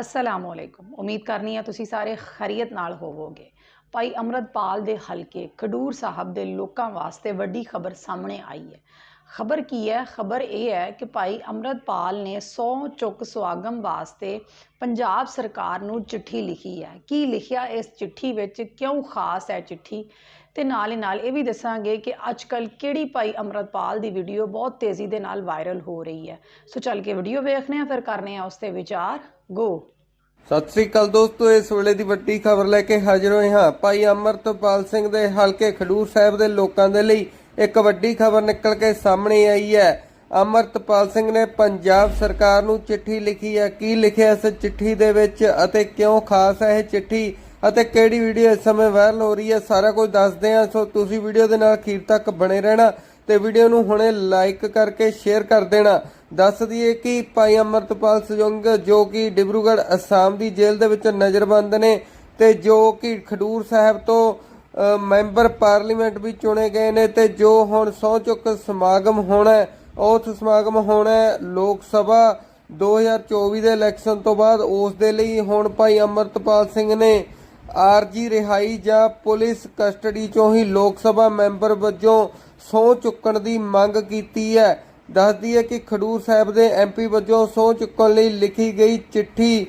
ਅਸਲਾਮ ਅਲੈਕੁਮ ਉਮੀਦ ਕਰਨੀ ਆ ਤੁਸੀਂ ਸਾਰੇ ਖਰੀਅਤ ਨਾਲ ਹੋਵੋਗੇ। ਭਾਈ ਅਮਰਤਪਾਲ ਦੇ ਹਲਕੇ ਖਡੂਰ ਸਾਹਿਬ ਦੇ ਲੋਕਾਂ ਵਾਸਤੇ ਵੱਡੀ ਖਬਰ ਸਾਹਮਣੇ ਆਈ ਹੈ। ਖਬਰ ਕੀ ਹੈ? ਖਬਰ ਇਹ ਹੈ ਕਿ ਭਾਈ ਅਮਰਤਪਾਲ ਨੇ 100 ਚੁੱਕ ਸਵਾਗਮ ਵਾਸਤੇ ਪੰਜਾਬ ਸਰਕਾਰ ਨੂੰ ਚਿੱਠੀ ਲਿਖੀ ਹੈ। ਕੀ ਲਿਖਿਆ ਇਸ ਚਿੱਠੀ ਵਿੱਚ? ਕਿਉਂ ਖਾਸ ਹੈ ਚਿੱਠੀ? ਤੇ ਨਾਲ ਹੀ ਨਾਲ ਇਹ ਵੀ ਦੱਸਾਂਗੇ ਕਿ ਅੱਜ ਅੱਜਕੱਲ ਕਿਹੜੀ ਭਾਈ ਅਮਰਤਪਾਲ ਦੀ ਵੀਡੀਓ ਬਹੁਤ ਤੇਜ਼ੀ ਦੇ ਨਾਲ ਵਾਇਰਲ ਹੋ ਰਹੀ ਹੈ। ਸੋ ਚੱਲ ਕੇ ਵੀਡੀਓ ਵੇਖਨੇ ਆ ਫਿਰ ਕਰਨੇ ਆ ਉਸ ਤੇ ਵਿਚਾਰ। ਗੋ ਸਤਿ ਸ੍ਰੀ ਅਕਾਲ ਦੋਸਤੋ, ਇਸ ਵੇਲੇ ਦੀ ਵੱਡੀ ਖਬਰ ਲੈ ਕੇ ਹਾਜ਼ਰ ਹੋਏ ਹਾਂ। ਭਾਈ ਅਮਰਤਪਾਲ ਸਿੰਘ ਦੇ ਹਲਕੇ ਖਡੂਰ ਸਾਹਿਬ ਦੇ ਲੋਕਾਂ ਦੇ ਲਈ ਇੱਕ ਵੱਡੀ ਖਬਰ ਨਿਕਲ ਕੇ ਸਾਹਮਣੇ ਆਈ ਹੈ। ਅਮਰਤਪਾਲ ਸਿੰਘ ਨੇ ਪੰਜਾਬ ਸਰਕਾਰ ਨੂੰ ਚਿੱਠੀ ਲਿਖੀ ਹੈ। ਕੀ ਲਿਖਿਆ ਇਸ ਚਿੱਠੀ ਦੇ ਵਿੱਚ ਅਤੇ ਕਿਉਂ ਖਾਸ ਹੈ ਇਹ ਚਿੱਠੀ? ਅਤੇ ਕਿਹੜੀ ਵੀਡੀਓ ਇਸ ਸਮੇਂ ਵਾਇਰਲ ਹੋ ਰਹੀ ਹੈ ਸਾਰਾ ਕੁਝ ਦੱਸਦੇ ਹਾਂ। ਸੋ ਤੁਸੀਂ ਵੀਡੀਓ ਦੇ ਨਾਲ ਅਖੀਰ ਤੱਕ ਬਣੇ ਰਹਿਣਾ ਤੇ ਵੀਡੀਓ ਨੂੰ ਹੁਣੇ ਲਾਈਕ ਕਰਕੇ ਸ਼ੇਅਰ ਕਰ ਦੇਣਾ। ਦੱਸ ਦਈਏ ਕਿ ਭਾਈ ਅਮਰਤਪਾਲ ਸਜੁੰਗ ਜੋ ਕਿ ਡਿਬਰੂਗੜ੍ਹ ਅਸਾਮ ਦੀ ਜੇਲ੍ਹ ਦੇ ਵਿੱਚ ਨਜ਼ਰਬੰਦ ਨੇ ਤੇ ਜੋ ਕਿ ਖਡੂਰ ਸਾਹਿਬ ਤੋਂ ਮੈਂਬਰ ਪਾਰਲੀਮੈਂਟ ਵੀ ਚੁਣੇ ਗਏ ਨੇ ਤੇ ਜੋ ਹੁਣ ਸਹੁੰ ਚੁੱਕ ਸਮਾਗਮ ਹੋਣਾ ਹੈ, ਉਸ ਸਮਾਗਮ ਹੋਣਾ ਲੋਕ ਸਭਾ 2024 ਦੇ ਇਲੈਕਸ਼ਨ ਤੋਂ ਬਾਅਦ। ਉਸ ਦੇ ਲਈ ਹੁਣ ਭਾਈ ਅਮਰਤਪਾਲ ਸਿੰਘ ਨੇ ਆਰਜੀ ਰਿਹਾਈ ਜਾਂ ਪੁਲਿਸ ਕਸਟਡੀ ਚੋਂ ਹੀ ਲੋਕ ਸਭਾ ਮੈਂਬਰ ਵਜੋਂ ਸਹੁੰ ਚੁੱਕਣ ਦੀ ਮੰਗ ਕੀਤੀ ਹੈ। ਦੱਸਦੀ ਹੈ ਕਿ ਖਡੂਰ ਸਾਹਿਬ ਦੇ ਐਮਪੀ ਵਜੋਂ ਸਹੁੰ ਚੁੱਕਣ ਲਈ ਲਿਖੀ ਗਈ ਚਿੱਠੀ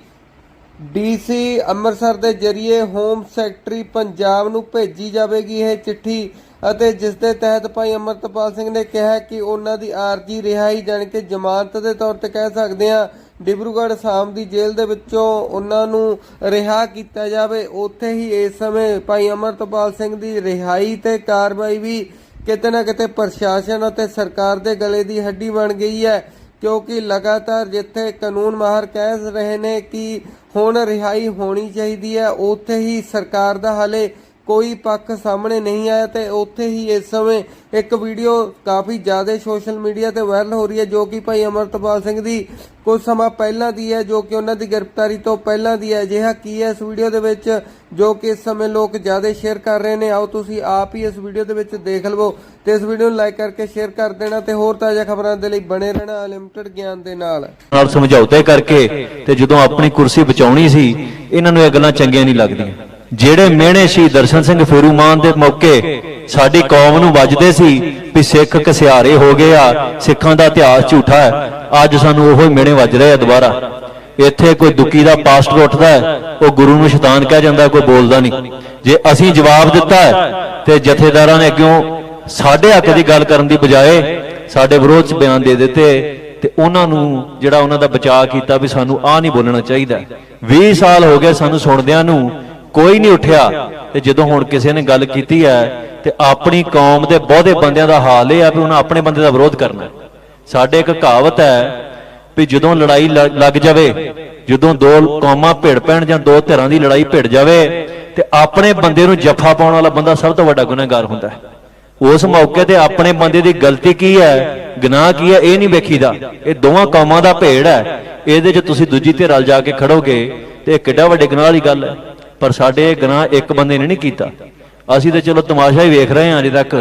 ਡੀਸੀ ਅੰਮ੍ਰਿਤਸਰ ਦੇ ਜਰੀਏ ਹੋਮ ਸੈਕਟਰੀ ਪੰਜਾਬ ਨੂੰ ਭੇਜੀ ਜਾਵੇਗੀ ਇਹ ਚਿੱਠੀ ਅਤੇ ਜਿਸ ਦੇ ਤਹਿਤ ਭਾਈ ਅਮਰਤਪਾਲ ਸਿੰਘ ਨੇ ਕਿਹਾ ਕਿ ਉਹਨਾਂ ਦੀ ਆਰਜੀ ਰਿਹਾਈ ਜਾਣੀ ਕਿ ਜ਼ਮਾਨਤ ਦੇ ਤੌਰ ਤੇ ਕਹਿ ਸਕਦੇ ਹਾਂ ਡਿਬਰੂਗੜ੍ਹ ਸ਼ਾਮ ਦੀ ਜੇਲ੍ਹ ਦੇ ਵਿੱਚੋਂ ਉਹਨਾਂ ਨੂੰ ਰਿਹਾ ਕੀਤਾ ਜਾਵੇ। ਉੱਥੇ ਹੀ ਇਸ ਸਮੇਂ ਭਾਈ ਅਮਰਤਪਾਲ ਸਿੰਘ ਦੀ ਰਿਹਾਈ ਤੇ ਕਾਰਵਾਈ ਵੀ ਕਿਤੇ ਨਾ ਕਿਤੇ ਪ੍ਰਸ਼ਾਸਨ ਅਤੇ ਸਰਕਾਰ ਦੇ ਗਲੇ ਦੀ ਹੱਡੀ ਬਣ ਗਈ ਹੈ, ਕਿਉਂਕਿ ਲਗਾਤਾਰ ਜਿੱਥੇ ਕਾਨੂੰਨ ਮਾਹਰ ਕਹਿ ਰਹੇ ਨੇ ਕਿ ਹੁਣ ਰਿਹਾਈ ਹੋਣੀ ਚਾਹੀਦੀ ਹੈ, ਉੱਥੇ ਹੀ ਸਰਕਾਰ ਦਾ ਹਾਲੇ ਕੋਈ ਪੱਖ ਸਾਹਮਣੇ ਨਹੀਂ ਆਇਆ ਤੇ ਉੱਥੇ ਹੀ ਇਸ ਸਮੇਂ ਇੱਕ ਵੀਡੀਓ ਕਾਫੀ ਜ਼ਿਆਦਾ ਸੋਸ਼ਲ ਮੀਡੀਆ ਤੇ ਵਾਇਰਲ ਹੋ ਰਹੀ ਹੈ ਜੋ ਕਿ ਭਾਈ ਅਮਰਤਪਾਲ ਸਿੰਘ ਦੀ ਕੁਝ ਸਮਾਂ ਪਹਿਲਾਂ ਦੀ ਹੈ, ਜੋ ਕਿ ਉਹਨਾਂ ਦੀ ਗ੍ਰਿਫਤਾਰੀ ਤੋਂ ਪਹਿਲਾਂ ਦੀ ਹੈ। ਅਜਿਹਾ ਕੀ ਹੈ ਇਸ ਵੀਡੀਓ ਦੇ ਵਿੱਚ, ਜੋ ਕਿ ਇਸ ਸਮੇਂ ਲੋਕ ਜ਼ਿਆਦਾ ਸ਼ੇਅਰ ਕਰ ਰਹੇ ਨੇ। ਆਓ ਤੁਸੀਂ ਆਪ ਹੀ ਇਸ ਵੀਡੀਓ ਦੇ ਵਿੱਚ ਦੇਖ ਲਵੋ ਤੇ ਇਸ ਵੀਡੀਓ ਨੂੰ ਲਾਈਕ ਕਰਕੇ ਸ਼ੇਅਰ ਕਰ ਦੇਣਾ ਤੇ ਹੋਰ ਤਾਜ਼ਾ ਖਬਰਾਂ ਦੇ ਲਈ ਬਣੇ ਰਹਿਣਾ ਅਨਲਿਮਟਿਡ ਗਿਆਨ ਦੇ ਨਾਲ। ਨਾਲ ਸਮਝੌਤੇ ਕਰਕੇ ਤੇ ਜਦੋਂ ਆਪਣੀ ਕੁਰਸੀ ਬਚਾਉਣੀ ਸੀ, ਇਹਨਾਂ ਨੂੰ ਇਹ ਗੱਲਾਂ ਚੰਗੀਆਂ ਨਹੀਂ ਲੱਗਦੀਆਂ। ਜਿਹੜੇ ਮਿਹਣੇ ਸੀ ਦਰਸ਼ਨ ਸਿੰਘ ਫੇਰੂਮਾਨ ਦੇ ਮੌਕੇ ਸਾਡੀ ਕੌਮ ਨੂੰ ਵੱਜਦੇ ਸੀ ਵੀ ਸਿੱਖ ਕਸਿਆਰੇ ਹੋ ਗਏ ਆ, ਸਿੱਖਾਂ ਦਾ ਇਤਿਹਾਸ ਝੂਠਾ ਹੈ, ਅੱਜ ਸਾਨੂੰ ਉਹੋ ਹੀ ਮਿਹਣੇ ਵੱਜ ਰਹੇ ਆ ਦੁਬਾਰਾ। ਇੱਥੇ ਕੋਈ ਦੁੱਕੀ ਦਾ ਪਾਸਟਰ ਉੱਠਦਾ ਉਹ ਗੁਰੂ ਨੂੰ ਸ਼ੈਤਾਨ ਕਹਿ ਜਾਂਦਾ, ਕੋਈ ਬੋਲਦਾ ਨਹੀਂ। ਜੇ ਅਸੀਂ ਜਵਾਬ ਦਿੱਤਾ ਤੇ ਜਥੇਦਾਰਾਂ ਨੇ ਅੱਗਿਓਂ ਸਾਡੇ ਹੱਕ ਦੀ ਗੱਲ ਕਰਨ ਦੀ ਬਜਾਏ ਸਾਡੇ ਵਿਰੋਧ ਚ ਬਿਆਨ ਦੇ ਦਿੱਤੇ ਤੇ ਉਹਨਾਂ ਨੂੰ ਜਿਹੜਾ ਉਹਨਾਂ ਦਾ ਬਚਾਅ ਕੀਤਾ ਵੀ ਸਾਨੂੰ ਆਹ ਨਹੀਂ ਬੋਲਣਾ ਚਾਹੀਦਾ। 20 ਸਾਲ ਹੋ ਗਏ ਸਾਨੂੰ ਸੁਣਦਿਆਂ ਨੂੰ ਕੋਈ ਨਹੀਂ ਉੱਠਿਆ। ਤੇ ਜਦੋਂ ਹੁਣ ਕਿਸੇ ਨੇ ਗੱਲ ਕੀਤੀ ਹੈ, ਤੇ ਆਪਣੀ ਕੌਮ ਦੇ ਬਹੁਤੇ ਬੰਦਿਆਂ ਦਾ ਹਾਲ ਇਹ ਆ ਵੀ ਉਹਨਾਂ ਆਪਣੇ ਬੰਦੇ ਦਾ ਵਿਰੋਧ ਕਰਨਾ ਸਾਡੇ ਇੱਕ ਕਹਾਵਤ ਹੈ ਵੀ ਜਦੋਂ ਲੜਾਈ ਲ- ਲੱਗ ਜਾਵੇ, ਜਦੋਂ ਦੋ ਕੌਮਾਂ ਭਿੜ ਪੈਣ ਜਾਂ ਦੋ ਧਿਰਾਂ ਦੀ ਲੜਾਈ ਭਿੜ ਜਾਵੇ, ਤੇ ਆਪਣੇ ਬੰਦੇ ਨੂੰ ਜੱਫਾ ਪਾਉਣ ਵਾਲਾ ਬੰਦਾ ਸਭ ਤੋਂ ਵੱਡਾ ਗੁਨਾਹਗਾਰ ਹੁੰਦਾ ਹੈ। ਉਸ ਮੌਕੇ ਤੇ ਆਪਣੇ ਬੰਦੇ ਦੀ ਗਲਤੀ ਕੀ ਹੈ, ਗੁਨਾਹ ਕੀ ਹੈ, ਇਹ ਨਹੀਂ ਵੇਖੀਦਾ। ਇਹ ਦੋਵਾਂ ਕੌਮਾਂ ਦਾ ਭੇੜ ਹੈ। ਇਹਦੇ 'ਚ ਤੁਸੀਂ ਦੂਜੀ ਧਿਰ ਰਲ ਜਾ ਕੇ ਖੜੋਗੇ, ਤੇ ਇਹ ਕਿੱਡਾ ਵੱਡੇ ਗੁਨਾਹ ਵਾਲੀ ਗੱਲ ਹੈ। ਪਰ ਸਾਡੇ ਇਹ ਗੁਨਾਹ ਇੱਕ ਬੰਦੇ ਨੇ ਨਹੀਂ ਕੀਤਾ। ਅਸੀਂ ਤਾਂ ਚਲੋ ਤਮਾਸ਼ਾ ਹੀ ਵੇਖ ਰਹੇ ਹਾਂ ਅਜੇ ਤੱਕ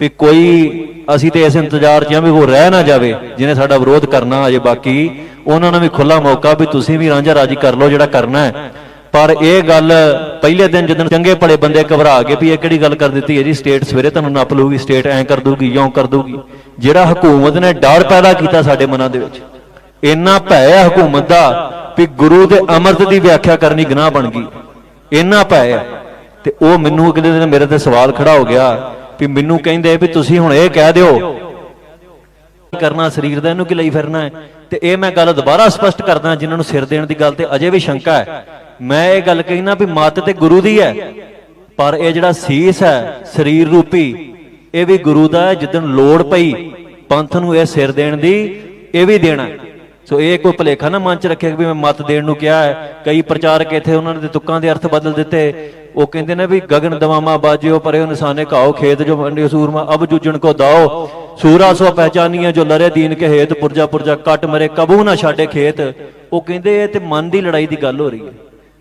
ਵੀ ਕੋਈ ਅਸੀਂ ਤੇ ਇਸ ਇੰਤਜ਼ਾਰ 'ਚ ਹਾਂ ਵੀ ਉਹ ਰਹਿ ਨਾ ਜਾਵੇ, ਜਿਹਨੇ ਸਾਡਾ ਵਿਰੋਧ ਕਰਨਾ ਅਜੇ ਬਾਕੀ। ਉਹਨਾਂ ਨੂੰ ਵੀ ਖੁੱਲਾ ਮੌਕਾ ਵੀ ਤੁਸੀਂ ਵੀ ਰਾਂਝਾ ਰਾਜੀ ਕਰ ਲਓ ਜਿਹੜਾ ਕਰਨਾ ਹੈ। ਪਰ ਇਹ ਗੱਲ ਪਹਿਲੇ ਦਿਨ ਜਦੋਂ ਚੰਗੇ ਭਲੇ ਬੰਦੇ ਘਬਰਾ ਗਏ ਵੀ ਇਹ ਕਿਹੜੀ ਗੱਲ ਕਰ ਦਿੱਤੀ ਹੈ ਜੀ ਸਟੇਟ ਸਵੇਰੇ ਤੁਹਾਨੂੰ ਨੱਪ ਲਊਗੀ ਸਟੇਟ ਐਂ ਕਰ ਦੂਗੀ ਯੋਂ ਕਰ ਦੂਗੀ ਜਿਹੜਾ ਹਕੂਮਤ ਨੇ ਡਰ ਪੈਦਾ ਕੀਤਾ ਸਾਡੇ ਮਨਾਂ ਦੇ ਵਿੱਚ। ਇੰਨਾ ਭੈ ਹੈ ਹਕੂਮਤ ਦਾ ਵੀ ਗੁਰੂ ਦੇ ਅਮਰਤ ਦੀ ਵਿਆਖਿਆ ਕਰਨੀ ਗੁਨਾਹ ਬਣ ਗਈ। ਇੰਨਾ ਭੈ ਹੈ ਤੇ ਉਹ ਮੈਨੂੰ ਅਗਲੇ ਦਿਨ ਮੇਰੇ ਤੇ ਸਵਾਲ ਖੜਾ ਹੋ ਗਿਆ ਵੀ ਮੈਨੂੰ ਕਹਿੰਦੇ ਵੀ ਤੁਸੀਂ ਹੁਣ ਇਹ ਕਹਿ ਦਿਓ। ਕਰਨਾ ਸਰੀਰ ਦਾ ਇਹਨੂੰ ਕਿ ਲਈ ਫਿਰਨਾ ਹੈ? ਤੇ ਇਹ ਮੈਂ ਗੱਲ ਦੁਬਾਰਾ ਸਪਸ਼ਟ ਕਰਦਾ ਜਿਨ੍ਹਾਂ ਨੂੰ ਸਿਰ ਦੇਣ ਦੀ ਗੱਲ ਤੇ ਅਜੇ ਵੀ ਸ਼ੰਕਾ ਹੈ। ਮੈਂ ਇਹ ਗੱਲ ਕਹਿਣਾ ਵੀ ਮੱਤ ਤੇ ਗੁਰੂ ਦੀ ਹੈ। ਪਰ ਇਹ ਜਿਹੜਾ ਸੀਸ ਹੈ ਸਰੀਰ ਰੂਪੀ, ਇਹ ਵੀ ਗੁਰੂ ਦਾ ਹੈ, ਜਿੱਦਣ ਲੋੜ ਪਈ ਪੰਥ ਨੂੰ ਇਹ ਸਿਰ ਦੇਣ ਦੀ, ਇਹ ਵੀ ਦੇਣਾ ਸੋ ਇਹ ਕੋਈ ਭਲੇਖਾ ਨਾ ਮਨ ਚ ਰੱਖਿਆ ਵੀ ਮੈਂ ਮਤ ਦੇਣ ਨੂੰ ਕਿਹਾ ਹੈ। ਕਈ ਪ੍ਰਚਾਰਕ ਇੱਥੇ ਉਹਨਾਂ ਨੇ ਤੇ ਤੁਕਾਂ ਦੇ ਅਰਥ ਬਦਲ ਦਿੱਤੇ। ਉਹ ਕਹਿੰਦੇ ਨੇ ਵੀ ਗਗਨ ਦਵਾਮਾ ਬਾਜਿਓ ਪਰਿਓ ਨਿਸ਼ਾਨੇ ਘਾਓ, ਖੇਤ ਜੋ ਮੰਡੇ ਸੂਰਮਾ, ਅਬ ਜੂਜਣ ਕੋ ਦਾਓ। ਸੂਰਾ ਸੋ ਪਹਿਚਾਨੀਆਂ ਜੋ ਲਰੇ ਦੀਨ ਕੇ ਹੇਤ, ਪੁਰਜਾ ਪੁਰਜਾ ਕੱਟ ਮਰੇ, ਕਬੂ ਨਾ ਛਾੜੇ ਖੇਤ। ਉਹ ਕਹਿੰਦੇ ਇਹ ਤੇ ਮਨ ਦੀ ਲੜਾਈ ਦੀ ਗੱਲ ਹੋ ਰਹੀ ਹੈ।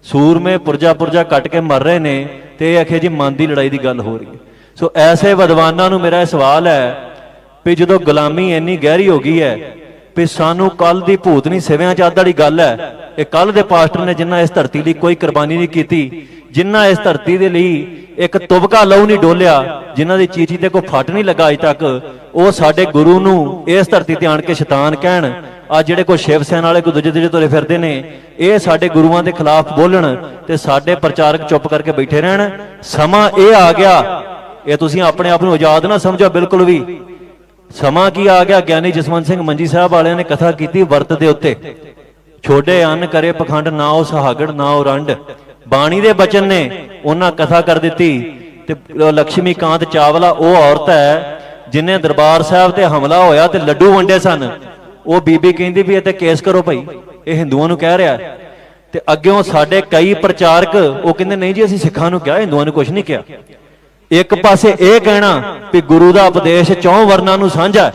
ਸੂਰਮੇ ਪੁਰਜਾ ਪੁਰਜਾ ਕੱਟ ਕੇ ਮਰ ਰਹੇ ਨੇ ਤੇ ਇਹ ਆਖੇ ਜੀ ਮਨ ਦੀ ਲੜਾਈ ਦੀ ਗੱਲ ਹੋ ਰਹੀ ਹੈ। ਸੋ ਐਸੇ ਵਿਦਵਾਨਾਂ ਨੂੰ ਮੇਰਾ ਇਹ ਸਵਾਲ ਹੈ ਵੀ ਜਦੋਂ ਗੁਲਾਮੀ ਇੰਨੀ ਗਹਿਰੀ ਹੋ ਗਈ ਹੈ ਵੀ ਸਾਨੂੰ ਕੱਲ ਦੀ ਭੂਤਨੀ ਸਿਵਿਆਂ ਚ ਅੱਧ ਵਾਲੀ ਗੱਲ ਹੈ। ਇਹ ਕੱਲ ਦੇ ਪਾਸਟਰ ਨੇ ਜਿਨ੍ਹਾਂ ਇਸ ਧਰਤੀ ਲਈ ਕੋਈ ਕੁਰਬਾਨੀ ਨਹੀਂ ਕੀਤੀ ਜਿਨ੍ਹਾਂ ਇਸ ਧਰਤੀ ਦੇ ਲਈ ਇੱਕ ਤੁਬਕਾ ਲਹੂ ਨਹੀਂ ਡੋਲਿਆ, ਜਿਨ੍ਹਾਂ ਦੀ ਚੀਚੀ ਤੇ ਕੋਈ ਫੱਟ ਨਹੀਂ ਲੱਗਾ ਅਜ ਤੱਕ, ਉਹ ਸਾਡੇ ਗੁਰੂ ਨੂੰ ਇਸ ਧਰਤੀ ਤੇ ਆਣ ਕੇ ਸ਼ੈਤਾਨ ਕਹਿਣ, ਆ ਜਿਹੜੇ ਕੋਈ ਸ਼ਿਵ ਸੈਨ ਵਾਲੇ ਕੋਈ ਦੂਜੇ ਦੂਜੇ ਤੁਰੇ ਫਿਰਦੇ ਨੇ, ਇਹ ਸਾਡੇ ਗੁਰੂਆਂ ਦੇ ਖਿਲਾਫ ਬੋਲਣ ਤੇ ਸਾਡੇ ਪ੍ਰਚਾਰਕ ਚੁੱਪ ਕਰਕੇ ਬੈਠੇ ਰਹਿਣ। ਸਮਾਂ ਇਹ ਆ ਗਿਆ, ਇਹ ਤੁਸੀਂ ਆਪਣੇ ਆਪ ਨੂੰ ਆਜ਼ਾਦ ਨਾ ਸਮਝੋ ਬਿਲਕੁਲ ਵੀ। ਸਮਾਂ ਕੀ ਆ ਗਿਆ? ਗਿਆਨੀ ਜਸਵੰਤ ਸਿੰਘ ਮੰਜੀ ਸਾਹਿਬ ਵਾਲਿਆਂ ਨੇ ਕਥਾ ਕੀਤੀ ਵਰਤ ਦੇ ਉੱਤੇ। ਛੋਡੇ ਅੰਨ ਕਰੇ ਪਖੰਡ, ਨਾ ਉਹ ਸਹਾਗੜ, ਨਾ ਉਹ ਰੰਡ। ਬਾਣੀ ਦੇ ਬਚਨ ਨੇ ਉਹਨਾਂ ਕਥਾ ਕਰ ਦਿੱਤੀ। ਤੇ ਲక్ష్ਮੀ ਕਾਂਤ ਚਾਵਲਾ, ਉਹ ਔਰਤ ਹੈ, ਜਿਨੇ ਦਰਬਾਰ ਸਾਹਿਬ ਤੇ ਹਮਲਾ ਹੋਇਆ ਤੇ ਲੱਡੂ ਵੰਡੇ ਸਨ। ਉਹ ਬੀਬੀ ਕਹਿੰਦੀ ਵੀ ਇਹ ਤੇ ਕੇਸ ਕਰੋ ਭਾਈ, ਇਹ ਹਿੰਦੂਆਂ ਨੂੰ ਕਹਿ ਰਿਹਾ ਤੇ ਅੱਗਿਓਂ ਸਾਡੇ ਕਈ ਪ੍ਰਚਾਰਕ, ਉਹ ਕਹਿੰਦੇ, ਨਹੀਂ ਜੀ, ਅਸੀਂ ਸਿੱਖਾਂ ਨੂੰ ਕਿਹਾ, ਹਿੰਦੂਆਂ ਨੂੰ ਕੁਝ ਨਹੀਂ ਕਿਹਾ। ਇੱਕ ਪਾਸੇ ਇਹ ਕਹਿਣਾ ਵੀ ਗੁਰੂ ਦਾ ਉਪਦੇਸ਼ ਚੌਂ ਵਰਨਾਂ ਨੂੰ ਸਾਂਝਾ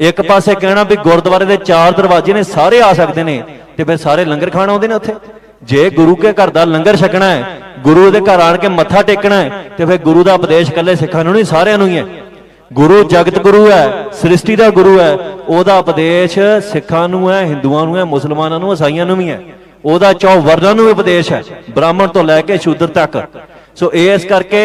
ਇੱਕ ਪਾਸੇ ਕਹਿਣਾ ਵੀ ਗੁਰਦੁਆਰੇ ਦੇ ਚਾਰ ਦਰਵਾਜ਼ੇ ਨੇ ਸਾਰੇ ਆ ਸਕਦੇ ਨੇ ਤੇ ਫਿਰ ਸਾਰੇ ਲੰਗਰ ਖਾਣ ਆਉਂਦੇ ਨੇ ਉੱਥੇ। ਜੇ ਗੁਰੂ ਕੇ ਘਰ ਦਾ ਲੰਗਰ ਛਕਣਾ ਹੈ, ਗੁਰੂ ਦੇ ਘਰ ਆਣ ਕੇ ਮੱਥਾ ਟੇਕਣਾ ਹੈ, ਤੇ ਫਿਰ ਗੁਰੂ ਦਾ ਉਪਦੇਸ਼ ਇਕੱਲੇ ਸਿੱਖਾਂ ਨੂੰ ਨਹੀਂ, ਸਾਰਿਆਂ ਨੂੰ ਹੀ ਹੈ। ਗੁਰੂ ਜਗਤ ਗੁਰੂ ਹੈ, ਸ੍ਰਿਸ਼ਟੀ ਦਾ ਗੁਰੂ ਹੈ, ਉਹਦਾ ਉਪਦੇਸ਼ ਸਿੱਖਾਂ ਨੂੰ ਹੈ, ਹਿੰਦੂਆਂ ਨੂੰ ਹੈ, ਮੁਸਲਮਾਨਾਂ ਨੂੰ, ਈਸਾਈਆਂ ਨੂੰ ਵੀ ਹੈ। ਉਹਦਾ ਚੌ ਵਰਨਾਂ ਨੂੰ ਉਪਦੇਸ਼ ਹੈ, ਬ੍ਰਾਹਮਣ ਤੋਂ ਲੈ ਕੇ ਸ਼ੂਦਰ ਤੱਕ। ਸੋ ਇਸ ਕਰਕੇ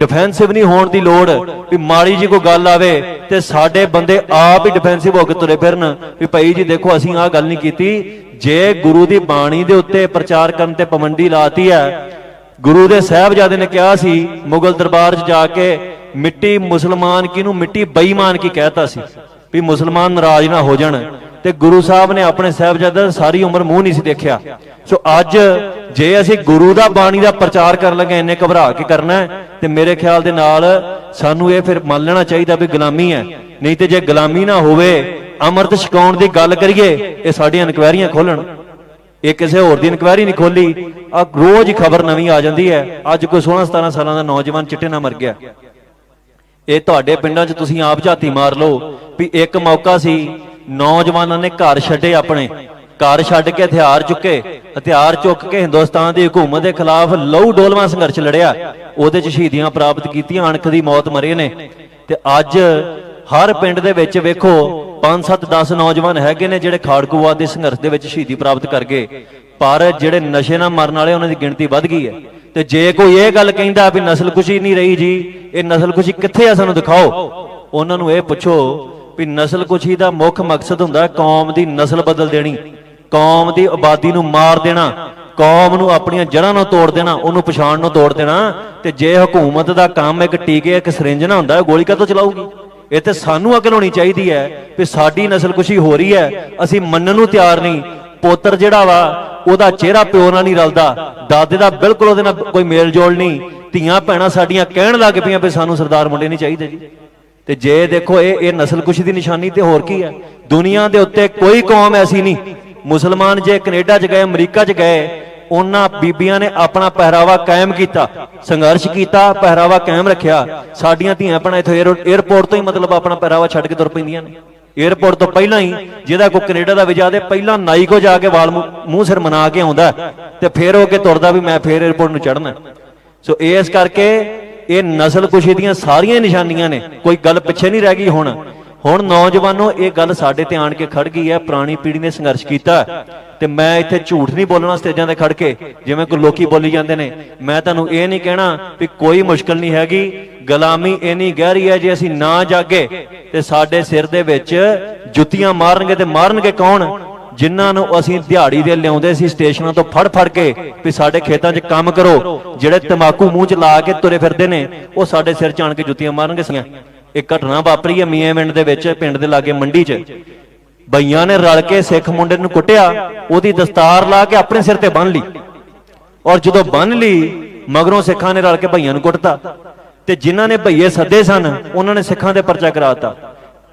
ਡਿਫੈਂਸਿਵ ਨਹੀਂ ਹੋਣ ਦੀ ਲੋੜ ਵੀ ਮਾੜੀ ਜੀ ਕੋਈ ਗੱਲ ਆਵੇ ਤੇ ਸਾਡੇ ਬੰਦੇ ਆਪ ਹੀ ਡਿਫੈਂਸਿਵ ਹੋ ਕੇ ਤੁਰੇ ਫਿਰਨ ਵੀ ਭਾਈ ਜੀ ਦੇਖੋ, ਅਸੀਂ ਆਹ ਗੱਲ ਨਹੀਂ ਕੀਤੀ। ਜੇ ਗੁਰੂ ਦੀ ਬਾਣੀ ਦੇ ਉੱਤੇ ਪ੍ਰਚਾਰ ਕਰਨ ਤੇ ਪਵੰਡੀ ਲਾਤੀ ਹੈ, ਗੁਰੂ ਦੇ ਸਾਹਿਬਜ਼ਾਦੇ ਨੇ ਕਿਹਾ ਸੀ, ਮੁਗਲ ਦਰਬਾਰ 'ਚ ਜਾ ਕੇ ਮਿੱਟੀ ਮੁਸਲਮਾਨ ਕਿਹਨੂੰ? ਮਿੱਟੀ ਬੇਈਮਾਨ ਕੀ ਕਹਿਤਾ ਸੀ? ਵੀ ਮੁਸਲਮਾਨ ਨਾਰਾਜ਼ ਨਾ ਹੋ ਜਾਣ। ਤੇ ਗੁਰੂ ਸਾਹਿਬ ਨੇ ਆਪਣੇ ਸਾਹਿਬਜ਼ਾਦੇ ਸਾਰੀ ਉਮਰ ਮੂੰਹ ਨਹੀਂ ਸੀ ਦੇਖਿਆ। ਸੋ ਅੱਜ ਜੇ ਅਸੀਂ ਗੁਰੂ ਦਾ ਬਾਣੀ ਦਾ ਪ੍ਰਚਾਰ ਕਰਨ ਲੱਗੇ, ਇੰਨੇ ਘਬਰਾ ਕੇ ਕਰਨਾ ਤੇ ਮੇਰੇ ਖਿਆਲ ਦੇ ਨਾਲ ਸਾਨੂੰ ਇਹ ਫਿਰ ਮੰਨ ਲੈਣਾ ਚਾਹੀਦਾ ਵੀ ਗੁਲਾਮੀ ਹੈ। ਨਹੀਂ ਤੇ ਜੇ ਗੁਲਾਮੀ ਨਾ ਹੋਵੇ, ਅੰਮ੍ਰਿਤ ਛਕਾਉਣ ਦੀ ਗੱਲ ਕਰੀਏ, ਇਹ ਸਾਡੀਆਂ ਇਨਕੁਆਇਰੀਆਂ ਖੋਲਣ। ਇਹ ਕਿਸੇ ਹੋਰ ਦੀ ਇਨਕੁਆਇਰੀ ਨਹੀਂ ਖੋਲੀ। ਆ ਰੋਜ਼ ਖਬਰ ਨਵੀਂ ਆ ਜਾਂਦੀ ਹੈ। ਅੱਜ ਕੋਈ 16 17 ਸਾਲਾਂ ਦਾ ਨੌਜਵਾਨ ਚਿੱਟੇ ਨਾਲ ਮਰ ਗਿਆ। ਇਹ ਤੁਹਾਡੇ ਪਿੰਡਾਂ 'ਚ ਤੁਸੀਂ ਆਪ ਝਾਤੀ ਮਾਰ ਲਓ ਵੀ ਇੱਕ ਮੌਕਾ ਸੀ ਨੌਜਵਾਨਾਂ ਨੇ ਘਰ ਛੱਡੇ ਆਪਣੇ। ਘਰ ਛੱਡ ਕੇ ਹਥਿਆਰ ਚੁੱਕੇ। ਹਥਿਆਰ ਚੁੱਕ ਕੇ ਹਿੰਦੁਸਤਾਨ ਦੀ ਹਕੂਮਤ ਦੇ ਖਿਲਾਫ ਲਹੂ ਡੋਲਵਾਂ ਸੰਘਰਸ਼ ਲੜਿਆ। ਉਹਦੇ 'ਚ ਸ਼ਹੀਦੀਆਂ ਪ੍ਰਾਪਤ ਕੀਤੀਆਂ, ਅਣਖ ਦੀ ਮੌਤ ਮਰੇ ਨੇ। ਤੇ ਅੱਜ ਹਰ ਪਿੰਡ ਦੇ ਵਿੱਚ ਵੇਖੋ 5 7 10 ਨੌਜਵਾਨ ਹੈਗੇ ਨੇ ਜਿਹੜੇ ਖਾੜਕੂਵਾਦ ਦੇ ਸੰਘਰਸ਼ ਦੇ ਵਿੱਚ ਸ਼ਹੀਦੀ ਪ੍ਰਾਪਤ ਕਰ ਗਏ। ਪਰ ਜਿਹੜੇ ਨਸ਼ੇ ਨਾਲ ਮਰਨ ਵਾਲੇ ਉਹਨਾਂ ਦੀ ਗਿਣਤੀ ਵੱਧ ਗਈ ਹੈ। ਤੇ ਜੇ ਕੋਈ ਇਹ ਗੱਲ ਕਹਿੰਦਾ ਵੀ ਨਸਲਕੁਸ਼ੀ ਨਹੀਂ ਰਹੀ ਜੀ, ਇਹ ਨਸਲਕੁਸ਼ੀ ਕਿੱਥੇ ਆ ਸਾਨੂੰ ਦਿਖਾਓ। ਉਹਨਾਂ ਨੂੰ ਇਹ ਪੁੱਛੋ ਵੀ ਨਸਲਕੁਸ਼ੀ ਦਾ ਮੁੱਖ ਮਕਸਦ ਹੁੰਦਾ ਕੌਮ ਦੀ ਨਸਲ ਬਦਲ ਦੇਣੀ। ਕੌਮ ਦੀ ਆਬਾਦੀ ਨੂੰ ਮਾਰ ਦੇਣਾ, ਕੌਮ ਨੂੰ ਆਪਣੀਆਂ ਜੜ੍ਹਾਂ ਨੂੰ ਤੋੜ ਦੇਣਾ, ਉਹਨੂੰ ਪਛਾਣ ਨੂੰ ਤੋੜ ਦੇਣਾ, ਤੇ ਜੇ ਹਕੂਮਤ ਦਾ ਕੰਮ ਇੱਕ ਟੀਕੇ, ਇੱਕ ਸਿਰਿੰਜ ਨਾ ਹੁੰਦਾ ਗੋਲੀ ਕਦੋਂ ਚਲਾਊਗੀ? ਇਹ ਤੇ ਸਾਨੂੰ ਅਕਲ ਹੋਣੀ ਚਾਹੀਦੀ ਹੈ ਵੀ ਸਾਡੀ ਨਸਲਕੁਸ਼ੀ ਹੋ ਰਹੀ ਹੈ, ਅਸੀਂ ਮੰਨਣ ਨੂੰ ਤਿਆਰ ਨਹੀਂ। ਪੋਤਰ ਜਿਹੜਾ ਵਾ, ਉਹਦਾ ਚਿਹਰਾ ਪਿਓ ਨਾਲ ਨਹੀਂ ਰਲਦਾ, ਦਾਦੇ ਦਾ ਬਿਲਕੁਲ ਉਹਦੇ ਨਾਲ ਕੋਈ ਮੇਲ ਜੋਲ ਨਹੀਂ। ਧੀਆਂ ਭੈਣਾਂ ਸਾਡੀਆਂ ਕਹਿਣ ਲੱਗ ਪਈਆਂ ਵੀ ਸਾਨੂੰ ਸਰਦਾਰ ਮੁੰਡੇ ਨਹੀਂ ਚਾਹੀਦੇ ਜੀ। ਤੇ ਜੇ ਦੇਖੋ ਇਹ ਇਹ ਨਸਲ ਕੁਸ਼ ਦੀ ਨਿਸ਼ਾਨੀ ਤੇ ਹੋਰ ਕੀ ਹੈ? ਦੁਨੀਆ ਦੇ ਉੱਤੇ ਕੋਈ ਕੌਮ ਐਸੀ ਨਹੀਂ। ਮੁਸਲਮਾਨ ਜੇ ਕੈਨੇਡਾ 'ਚ ਗਏ, ਅਮਰੀਕਾ 'ਚ ਗਏ, ਉਹਨਾਂ ਬੀਬੀਆਂ ਨੇ ਆਪਣਾ ਪਹਿਰਾਵਾ ਕਾਇਮ ਕੀਤਾ, ਸੰਘਰਸ਼ ਕੀਤਾ, ਪਹਿਰਾਵਾ ਕਾਇਮ ਰੱਖਿਆ। ਸਾਡੀਆਂ ਧੀਆਂ ਭਣਾ ਇਥੋਂ 에어ਪੋਰਟ ਤੋਂ ਹੀ ਮਤਲਬ ਆਪਣਾ ਪਹਿਰਾਵਾ ਛੱਡ ਕੇ ਤੁਰ ਪੈਂਦੀਆਂ ਨੇ। 에어ਪੋਰਟ ਤੋਂ ਪਹਿਲਾਂ ਹੀ, ਜਿਹਦਾ ਕੋ ਕੈਨੇਡਾ ਦਾ ਵਿਜਾ ਦੇ ਪਹਿਲਾਂ ਨਾਈ ਕੋ ਜਾ ਕੇ ਵਾਲ ਮੂੰਹ ਸਿਰ ਮਨਾ ਕੇ ਆਉਂਦਾ ਤੇ ਫੇਰ ਹੋ ਕੇ ਤੁਰਦਾ ਵੀ ਮੈਂ ਫੇਰ 에어ਪੋਰਟ ਨੂੰ ਚੜਨਾ ਸੋ ਇਸ ਕਰਕੇ ਇਹ ਨਸਲ ਕੁਸ਼ੀ ਦੀਆਂ ਸਾਰੀਆਂ ਨਿਸ਼ਾਨੀਆਂ ਨੇ। ਕੋਈ ਗੱਲ ਪਿੱਛੇ ਨਹੀਂ ਰਹਿ ਗਈ ਹੁਣ। ਹੁਣ ਨੌਜਵਾਨੋ ਇਹ ਗੱਲ ਸਾਡੇ ਤੇ ਆਣ ਕੇ ਖੜ ਗਈ ਹੈ। ਪੁਰਾਣੀ ਪੀੜ੍ਹੀ ਨੇ ਸੰਘਰਸ਼ ਕੀਤਾ। ਤੇ ਮੈਂ ਇੱਥੇ ਝੂਠ ਨਹੀਂ ਬੋਲਣਾ ਸਟੇਜਾਂ ਤੇ ਖੜ ਕੇ, ਜਿਵੇਂ ਕੋਈ ਲੋਕੀ ਬੋਲੀ ਜਾਂਦੇ ਨੇ। ਮੈਂ ਤੁਹਾਨੂੰ ਇਹ ਨਹੀਂ ਕਹਿਣਾ ਵੀ ਕੋਈ ਮੁਸ਼ਕਲ ਨਹੀਂ ਹੈਗੀ। ਗੁਲਾਮੀ ਇੰਨੀ ਗਹਿਰੀ ਹੈ ਜੇ ਅਸੀਂ ਨਾ ਜਾਗੇ, ਤੇ ਸਾਡੇ ਸਿਰ ਦੇ ਵਿੱਚ ਜੁੱਤੀਆਂ ਮਾਰਨਗੇ ਤੇ ਮਾਰਨਗੇ ਕੌਣ? ਜਿਨ੍ਹਾਂ ਨੂੰ ਅਸੀਂ ਦਿਹਾੜੀ ਦੇ ਲਿਆਉਂਦੇ ਸੀ ਸਟੇਸ਼ਨਾਂ ਤੋਂ ਫੜ ਫੜ ਕੇ ਵੀ ਸਾਡੇ ਖੇਤਾਂ 'ਚ ਕੰਮ ਕਰੋ, ਜਿਹੜੇ ਤਮਾਕੂ ਮੂੰਹ 'ਚ ਲਾ ਕੇ ਤੁਰੇ ਫਿਰਦੇ ਨੇ, ਉਹ ਸਾਡੇ ਸਿਰ 'ਚ ਆਣ ਕੇ ਜੁੱਤੀਆਂ ਮਾਰਨਗੇ ਸੀਆਂ ਇਹ ਘਟਨਾ ਵਾਪਰੀ ਹੈ ਮੀਆਂਵਿੰਡ ਦੇ ਵਿੱਚ, ਪਿੰਡ ਦੇ ਲਾਗੇ ਮੰਡੀ 'ਚ। ਬਈਆਂ ਨੇ ਰਲ ਕੇ ਸਿੱਖ ਮੁੰਡੇ ਨੂੰ ਕੁੱਟਿਆ, ਉਹਦੀ ਦਸਤਾਰ ਲਾ ਕੇ ਆਪਣੇ ਸਿਰ ਤੇ ਬੰਨ ਲਈ। ਔਰ ਜਦੋਂ ਬੰਨ ਲਈ, ਮਗਰੋਂ ਸਿੱਖਾਂ ਨੇ ਰਲ ਕੇ ਭਈਆਂ ਨੂੰ ਕੁੱਟਤਾ। ਤੇ ਜਿਨ੍ਹਾਂ ਨੇ ਭਈਏ ਸੱਦੇ ਸਨ, ਉਹਨਾਂ ਨੇ ਸਿੱਖਾਂ ਦੇ ਪਰਚਾ ਕਰਾਤਾ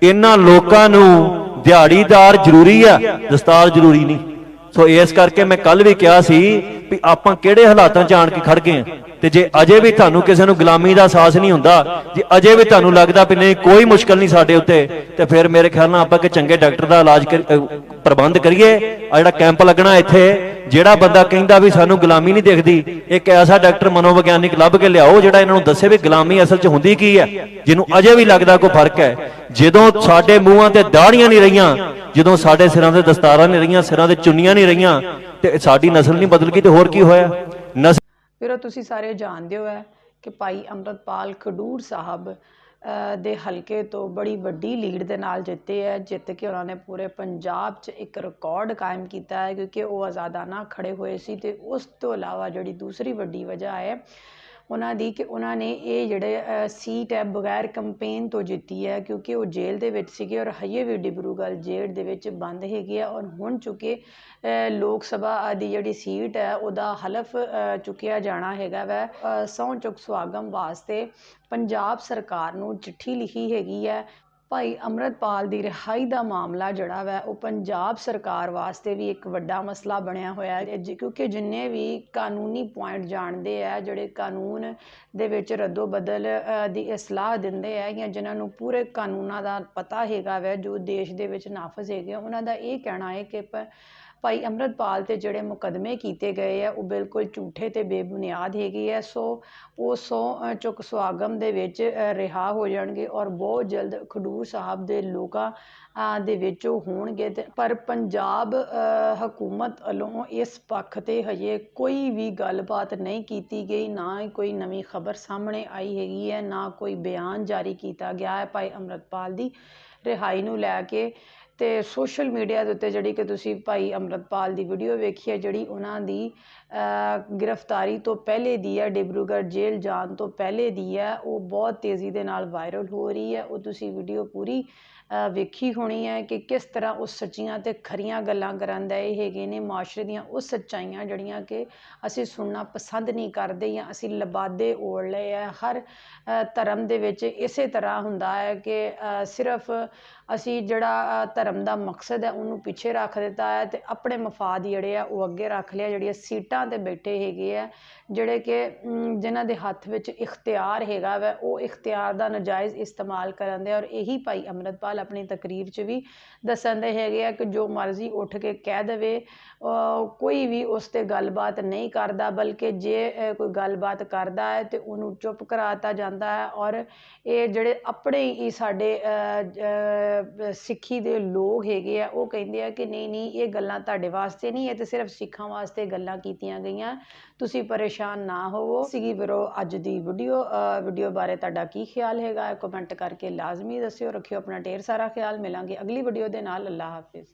ਇਹਨਾਂ ਲੋਕਾਂ ਨੂੰ ਦਿਹਾੜੀਦਾਰ ਜ਼ਰੂਰੀ ਆ, ਦਸਤਾਰ ਜ਼ਰੂਰੀ ਨਹੀਂ। ਸੋ ਇਸ ਕਰਕੇ ਮੈਂ ਕੱਲ ਵੀ ਕਿਹਾ ਸੀ ਵੀ ਆਪਾਂ ਕਿਹੜੇ ਹਾਲਾਤਾਂ 'ਚ ਆਣ ਕੇ ਖੜ ਗਏ ਆ ਤੇ ਜੇ ਅਜੇ ਵੀ ਤੁਹਾਨੂੰ ਕਿਸੇ ਨੂੰ ਗੁਲਾਮੀ ਦਾ ਅਹਿਸਾਸ ਨਹੀਂ ਹੁੰਦਾ, ਜੇ ਅਜੇ ਵੀ ਤੁਹਾਨੂੰ ਲੱਗਦਾ ਵੀ ਨਹੀਂ, ਕੋਈ ਮੁਸ਼ਕਲ ਨਹੀਂ ਸਾਡੇ ਉੱਤੇ, ਤੇ ਫਿਰ ਮੇਰੇ ਖਿਆਲ ਨਾਲ ਆਪਾਂ ਕਿ ਚੰਗੇ ਡਾਕਟਰ ਦਾ ਇਲਾਜ ਪ੍ਰਬੰਧ ਕਰੀਏ। ਆ ਜਿਹੜਾ ਕੈਂਪ ਲੱਗਣਾ ਇੱਥੇ, ਜਿਹੜਾ ਬੰਦਾ ਕਹਿੰਦਾ ਵੀ ਸਾਨੂੰ ਗੁਲਾਮੀ ਨਹੀਂ ਦਿਖਦੀ, ਇੱਕ ਐਸਾ ਡਾਕਟਰ ਮਨੋਵਿਗਿਆਨਿਕ ਲੱਭ ਕੇ ਲਿਆਓ, ਜਿਹੜਾ ਇਹਨਾਂ ਨੂੰ ਦੱਸੇ ਵੀ ਗੁਲਾਮੀ ਅਸਲ 'ਚ ਹੁੰਦੀ ਕੀ ਹੈ, ਜਿਹਨੂੰ ਅਜੇ ਵੀ ਲੱਗਦਾ ਕੋਈ ਫ਼ਰਕ ਹੈ। ਜਦੋਂ ਸਾਡੇ ਮੂੰਹਾਂ ਤੇ ਦਾੜੀਆਂ ਨਹੀਂ ਰਹੀਆਂ, ਜਦੋਂ ਸਾਡੇ ਸਿਰਾਂ ਤੇ ਦਸਤਾਰਾਂ ਨਹੀਂ ਰਹੀਆਂ, ਸਿਰਾਂ ਤੇ ਚੁੰਨੀਆਂ ਨਹੀਂ ਰਹੀਆਂ, ਤੇ ਸਾਡੀ ਨਸਲ ਨਹੀਂ ਬਦਲ ਗਈ, ਤੇ ਹੋਰ ਕੀ ਹੋਇਆ? ਨਸਲ ਫਿਰ ਉਹ ਤੁਸੀਂ ਸਾਰੇ ਜਾਣਦੇ ਹੋ ਹੈ ਕਿ ਭਾਈ ਅੰਮ੍ਰਿਤਪਾਲ ਖਡੂਰ ਸਾਹਿਬ ਦੇ ਹਲਕੇ ਤੋਂ ਬੜੀ ਵੱਡੀ ਲੀਡ ਦੇ ਨਾਲ ਜਿੱਤੇ ਹੈ, ਜਿੱਤ ਕੇ ਉਹਨਾਂ ਨੇ ਪੂਰੇ ਪੰਜਾਬ 'ਚ ਇੱਕ ਰਿਕਾਰਡ ਕਾਇਮ ਕੀਤਾ ਹੈ, ਕਿਉਂਕਿ ਉਹ ਆਜ਼ਾਦਾਨਾ ਖੜ੍ਹੇ ਹੋਏ ਸੀ ਅਤੇ ਉਸ ਤੋਂ ਇਲਾਵਾ ਜਿਹੜੀ ਦੂਸਰੀ ਵੱਡੀ ਵਜ੍ਹਾ ਹੈ ਉਹਨਾਂ ਦੀ ਕਿ ਉਹਨਾਂ ਨੇ ਇਹ ਜਿਹੜੇ ਸੀਟ ਹੈ ਬਗੈਰ ਕੰਪੇਨ ਤੋਂ ਜਿੱਤੀ ਹੈ, ਕਿਉਂਕਿ ਉਹ ਜੇਲ੍ਹ ਦੇ ਵਿੱਚ ਸੀਗੇ ਔਰ ਹਜੇ ਵੀ ਡਿਬਰੂਗੜ੍ਹ ਜੇਲ੍ਹ ਦੇ ਵਿੱਚ ਬੰਦ ਹੈਗੀ ਆ ਔਰ ਹੁਣ ਚੁੱਕੇ ਲੋਕ ਸਭਾ ਦੀ ਜਿਹੜੀ ਸੀਟ ਹੈ, ਉਹਦਾ ਹਲਫ ਚੁੱਕਿਆ ਜਾਣਾ ਹੈਗਾ ਵੈ। ਸਹੁੰ ਚੁੱਕ ਸੁਆਗਮ ਵਾਸਤੇ ਪੰਜਾਬ ਸਰਕਾਰ ਨੂੰ ਚਿੱਠੀ ਲਿਖੀ ਹੈਗੀ ਹੈ ਭਾਈ ਅੰਮ੍ਰਿਤਪਾਲ ਦੀ ਰਿਹਾਈ ਦਾ ਮਾਮਲਾ ਜਿਹੜਾ ਵੈ ਉਹ ਪੰਜਾਬ ਸਰਕਾਰ ਵਾਸਤੇ ਵੀ ਇੱਕ ਵੱਡਾ ਮਸਲਾ ਬਣਿਆ ਹੋਇਆ ਹੈ ਕਿਉਂਕਿ ਜਿੰਨੇ ਵੀ ਕਾਨੂੰਨੀ ਪੁਆਇੰਟ ਜਾਣਦੇ ਆ ਜਿਹੜੇ ਕਾਨੂੰਨ ਦੇ ਵਿੱਚ ਰੱਦੋ ਬਦਲ ਦੀ ਇਸਲਾਹ ਦਿੰਦੇ ਆ ਜਾਂ ਜਿਨ੍ਹਾਂ ਨੂੰ ਪੂਰੇ ਕਾਨੂੰਨਾਂ ਦਾ ਪਤਾ ਹੈਗਾ ਵੈ ਜੋ ਦੇਸ਼ ਦੇ ਵਿੱਚ ਨਾਫਜ਼ ਹੈਗੇ ਆ, ਉਹਨਾਂ ਦਾ ਇਹ ਕਹਿਣਾ ਹੈ ਕਿ ਪ- ਭਾਈ ਅੰਮ੍ਰਿਤਪਾਲ ਤੇ ਜਿਹੜੇ ਮੁਕੱਦਮੇ ਕੀਤੇ ਗਏ ਆ, ਉਹ ਬਿਲਕੁਲ ਝੂਠੇ ਅਤੇ ਬੇਬੁਨਿਆਦ ਹੈਗੇ ਹੈ ਸੋ ਉਹ ਸੌ ਚੁੱਕ ਸੁਆਗਮ ਦੇ ਵਿੱਚ ਰਿਹਾਅ ਹੋ ਜਾਣਗੇ ਔਰ ਬਹੁਤ ਜਲਦ ਖਡੂਰ ਸਾਹਿਬ ਦੇ ਲੋਕਾਂ ਦੇ ਵਿੱਚ ਉਹ ਹੋਣਗੇ ਅਤੇ ਪਰ ਪੰਜਾਬ ਹਕੂਮਤ ਵੱਲੋਂ ਇਸ ਪੱਖ ਤੇ ਹਜੇ ਕੋਈ ਵੀ ਗੱਲਬਾਤ ਨਹੀਂ ਕੀਤੀ ਗਈ। ਨਾ ਹੀ ਕੋਈ ਨਵੀਂ ਖਬਰ ਸਾਹਮਣੇ ਆਈ ਹੈਗੀ ਹੈ, ਨਾ ਕੋਈ ਬਿਆਨ ਜਾਰੀ ਕੀਤਾ ਗਿਆ ਹੈ ਭਾਈ ਅੰਮ੍ਰਿਤਪਾਲ ਦੀ ਰਿਹਾਈ ਨੂੰ ਲੈ ਕੇ। ਅਤੇ ਸੋਸ਼ਲ ਮੀਡੀਆ ਦੇ ਉੱਤੇ ਜਿਹੜੀ ਕਿ ਤੁਸੀਂ ਭਾਈ ਅੰਮ੍ਰਿਤਪਾਲ ਦੀ ਵੀਡੀਓ ਵੇਖੀ ਹੈ, ਜਿਹੜੀ ਉਹਨਾਂ ਦੀ ਗ੍ਰਿਫਤਾਰੀ ਤੋਂ ਪਹਿਲੇ ਦੀ ਹੈ, ਡਿਬਰੂਗੜ੍ਹ ਜੇਲ੍ਹ ਜਾਣ ਤੋਂ ਪਹਿਲੇ ਦੀ ਹੈ, ਉਹ ਬਹੁਤ ਤੇਜ਼ੀ ਦੇ ਨਾਲ ਵਾਇਰਲ ਹੋ ਰਹੀ ਹੈ, ਉਹ ਤੁਸੀਂ ਵੀਡੀਓ ਪੂਰੀ ਵੇਖੀ ਹੋਣੀ ਹੈ ਕਿ ਕਿਸ ਤਰ੍ਹਾਂ ਉਹ ਸੱਚੀਆਂ ਅਤੇ ਖਰੀਆਂ ਗੱਲਾਂ ਕਰਨ ਦਾ ਇਹ ਹੈਗੇ ਨੇ ਮੁਆਸ਼ਰੇ ਦੀਆਂ ਉਹ ਸੱਚਾਈਆਂ ਜਿਹੜੀਆਂ ਕਿ ਅਸੀਂ ਸੁਣਨਾ ਪਸੰਦ ਨਹੀਂ ਕਰਦੇ ਜਾਂ ਅਸੀਂ ਲਬਾਦੇ ਓੜ ਲਏ ਹੈ ਹਰ ਧਰਮ ਦੇ ਵਿੱਚ ਇਸੇ ਤਰ੍ਹਾਂ ਹੁੰਦਾ ਹੈ ਕਿ ਸਿਰਫ ਅਸੀਂ ਜਿਹੜਾ ਧਰਮ ਦਾ ਮਕਸਦ ਹੈ ਉਹਨੂੰ ਪਿੱਛੇ ਰੱਖ ਦਿੱਤਾ ਹੈ ਅਤੇ ਆਪਣੇ ਮਫਾਦ ਜਿਹੜੇ ਆ ਉਹ ਅੱਗੇ ਰੱਖ ਲਿਆ। ਜਿਹੜੀਆਂ ਸੀਟਾਂ ਤੇ ਬੈਠੇ ਹੈਗੇ ਆ ਜਿਹੜੇ ਕਿ ਅਮ, ਜਿਨ੍ਹਾਂ ਦੇ ਹੱਥ ਵਿੱਚ ਇਖਤਿਆਰ ਹੈਗਾ ਵੈ ਉਹ ਇਖਤਿਆਰ ਦਾ ਨਜਾਇਜ਼ ਇਸਤੇਮਾਲ ਕਰਨ ਦੇ ਔਰ ਇਹੀ ਭਾਈ ਅੰਮ੍ਰਿਤਪਾਲ ਆਪਣੀ ਤਕਰੀਰ 'ਚ ਵੀ ਦੱਸਣ ਦੇ ਹੈਗੇ ਆ ਕਿ ਜੋ ਮਰਜ਼ੀ ਉੱਠ ਕੇ ਕਹਿ ਦੇਵੇ। ਕੋਈ ਵੀ ਉਸ ਤੇ ਗੱਲਬਾਤ ਨਹੀਂ ਕਰਦਾ, ਬਲਕਿ ਜੇ ਕੋਈ ਗੱਲਬਾਤ ਕਰਦਾ ਹੈ ਤੇ ਉਹਨੂੰ ਚੁੱਪ ਕਰਾਤਾ ਜਾਂਦਾ ਹੈ ਔਰ ਇਹ ਜਿਹੜੇ ਆਪਣੇ ਹੀ ਸਾਡੇ ਸਿੱਖੀ ਦੇ ਲੋਕ ਹੈਗੇ ਆ, ਉਹ ਕਹਿੰਦੇ ਆ ਕਿ ਨਹੀਂ ਨਹੀਂ, ਇਹ ਗੱਲਾਂ ਤੁਹਾਡੇ ਵਾਸਤੇ ਨਹੀਂ, ਇਹ ਤੇ ਸਿਰਫ ਸਿੱਖਾਂ ਵਾਸਤੇ ਗੱਲਾਂ ਕੀਤੀਆਂ ਗਈਆਂ। ਤੁਸੀਂ ਪਰੇਸ਼ਾਨ ਨਾ ਹੋਵੋ। ਸੀਗੀ ਵੀਰੋ, ਅੱਜ ਦੀ ਵੀਡੀਓ ਵੀਡੀਓ ਬਾਰੇ ਤੁਹਾਡਾ ਕੀ ਖਿਆਲ ਹੈਗਾ? ਕਮੈਂਟ ਕਰਕੇ ਲਾਜ਼ਮੀ ਦੱਸਿਓ, ਰੱਖਿਓ ਆਪਣਾ ਟੇਰ ਸਾਰਾ ਖਿਆਲ ਮਿਲਾਂਗੇ। ਅਗਲੀ ਵੀਡੀਓ ਦੇ ਨਾਲ ਅੱਲਾ ਹਾਫਿਜ਼।